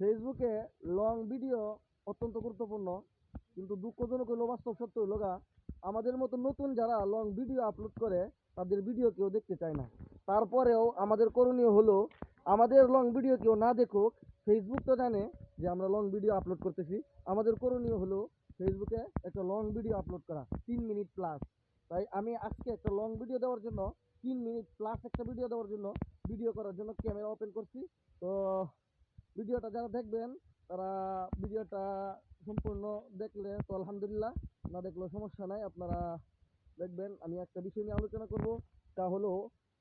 ফেসবুকে long video অত্যন্ত গুরুত্বপূর্ণ, কিন্তু দুঃখজনক হলো বাস্তব সত্য হলো গা, আমাদের মতো নতুন যারা লং ভিডিও আপলোড করে, তাদের ভিডিও কেউ দেখতে চায় না। তারপরেও আমাদের করণীয় হলো, আমাদের লং ভিডিও কেউ না দেখুক ফেসবুক তো জানে যে আমরা লং ভিডিও আপলোড করতেছি। আমাদের করণীয় হলো ফেসবুকে একটা লং ভিডিও আপলোড করা, তিন মিনিট প্লাস তাই আমি আজকে একটা লং ভিডিও দেওয়ার জন্য, তিন মিনিট প্লাস একটা ভিডিও দেওয়ার জন্য ভিডিও করার জন্য ক্যামেরা ওপেন করছি। তো ভিডিওটা যারা দেখবেন, তারা ভিডিওটা সম্পূর্ণ দেখলে তো আলহামদুলিল্লাহ, না দেখলেও সমস্যা নাই, আপনারা দেখবেন, আমি একটা বিষয় নিয়ে আলোচনা করব, তা হলো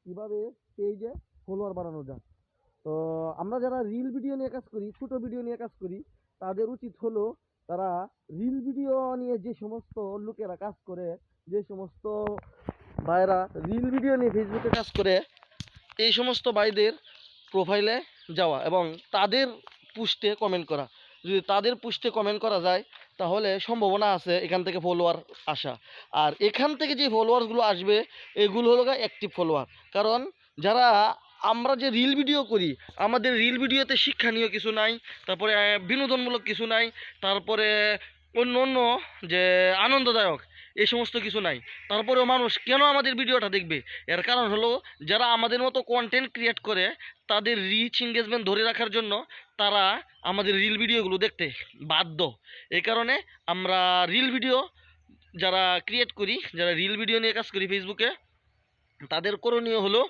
কীভাবে পেজে ফলোয়ার বাড়ানো যায়। তো আমরা যারা রিল ভিডিও নিয়ে কাজ করি, ছোটো ভিডিও নিয়ে কাজ করি, তাদের উচিত হলো তারা রিল ভিডিও নিয়ে যে সমস্ত লোকেরা কাজ করে, যে সমস্ত ভাইরা রিল ভিডিও নিয়ে ফেসবুকে কাজ করে, এই সমস্ত ভাইদের প্রোফাইলে যাওয়া এবং তাদের পুষ্টে কমেন্ট করা। যদি তাদের পুষ্টে কমেন্ট করা যায়, তাহলে সম্ভাবনা আছে এখান থেকে ফলোয়ার আসা। আর এখান থেকে যে ফলোয়ারগুলো আসবে, এগুলো হলো অ্যাক্টিভ ফলোয়ার কারণ যারা আমরা যে রিল ভিডিও করি, আমাদের রিল ভিডিওতে শিক্ষণীয় কিছু নাই, তারপরে বিনোদনমূলক কিছু নাই, তারপরে অন্য অন্য যে আনন্দদায়ক এই সমস্ত কিছু নাই। তারপরেও মানুষ কেন আমাদের ভিডিওটা দেখবে? এর কারণ হলো, যারা আমাদের মতো কন্টেন্ট ক্রিয়েট করে, তাদের রিচ এঙ্গেজমেন্ট ধরে রাখার জন্য তারা আমাদের রিল ভিডিওগুলো দেখতে বাধ্য। এই কারণে আমরা রিল ভিডিও যারা ক্রিয়েট করি, যারা রিল ভিডিও নিয়ে কাজ করি ফেসবুকে তাদের করণীয় হলো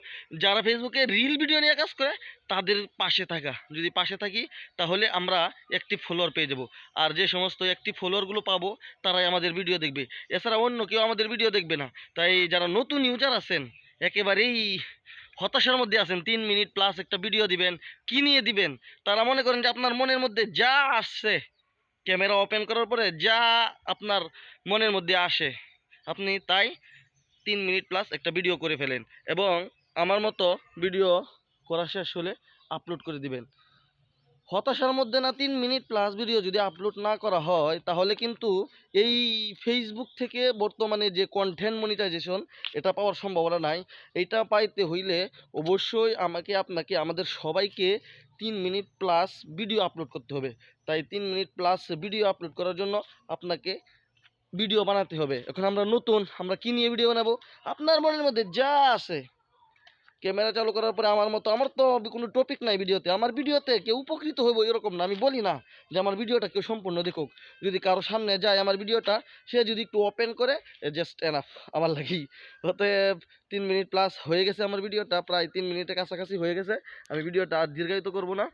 যারা ফেসবুকে রিল ভিডিও নিয়ে কাজ করে, তাদের পাশে থাকা। যদি পাশে থাকি, তাহলে আমরা একটি ফলোয়ার পেয়ে যাব। আর যে সমস্ত একটি ফলোয়ারগুলো পাবো, তারাই আমাদের ভিডিও দেখবে। এছাড়া অন্য কেউ আমাদের ভিডিও দেখবে না। তাই যারা নতুন ইউজার আছেন, একেবারেই হতাশার মধ্যে আছেন, তিন মিনিট প্লাস একটা ভিডিও দিবেন, কি নিয়ে দিবেন? তারা মনে করেন যে আপনার মনের মধ্যে যা আসছে ক্যামেরা ওপেন করার পরে যা আপনার মনের মধ্যে আসে, আপনি তাই তিন মিনিট প্লাস একটা ভিডিও করে ফেলেন এবং আমার মতো ভিডিও করা শেষ হলে আপলোড করে দিবেন। হতাশার মধ্যে না তিন মিনিট প্লাস ভিডিও যদি আপলোড না করা হয়, তাহলে কিন্তু এই ফেসবুক থেকে বর্তমানে যে কন্টেন্ট মনিটাইজেশন এটা পাওয়ার সম্ভাবনা নাই। এটা পাইতে হইলে অবশ্যই আমাকে, আপনাকে, আমাদের সবাইকে তিন মিনিট প্লাস ভিডিও আপলোড করতে হবে। তাই তিন মিনিট প্লাস ভিডিও আপলোড করার জন্য আপনাকে ভিডিও বানাতে হবে। এখন আমরা নতুন, আমরা কি নিয়ে ভিডিও বানাবো? আপনার মনের মধ্যে যা আছে। ক্যামেরা চালু করার পরে আমার মতো, আমার তো কোনো টপিক নাই ভিডিওতে। আমার ভিডিওতে কেউ উপকৃত হইব এরকম না, আমি বলি না যে আমার ভিডিওটা কেউ সম্পূর্ণ দেখুক। যদি কারও সামনে যায় আমার ভিডিওটা, সে যদি একটু ওপেন করে জাস্ট এনাফ আমার লাগি। অতএব তিন মিনিট প্লাস হয়ে গেছে আমার ভিডিওটা, প্রায় তিন মিনিটের কাছাকাছি হয়ে গেছে। আমি ভিডিওটা আর দীর্ঘায়িত করব না।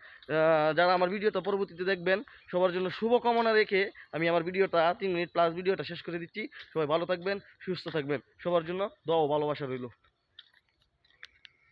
যারা আমার ভিডিওটা পরবর্তীতে দেখবেন, সবার জন্য শুভকামনা রেখে আমি আমার ভিডিওটা, তিন মিনিট প্লাস ভিডিওটা শেষ করে দিচ্ছি। সবাই ভালো থাকবেন, সুস্থ থাকবেন। সবার জন্য দোয়া ভালোবাসা রইল।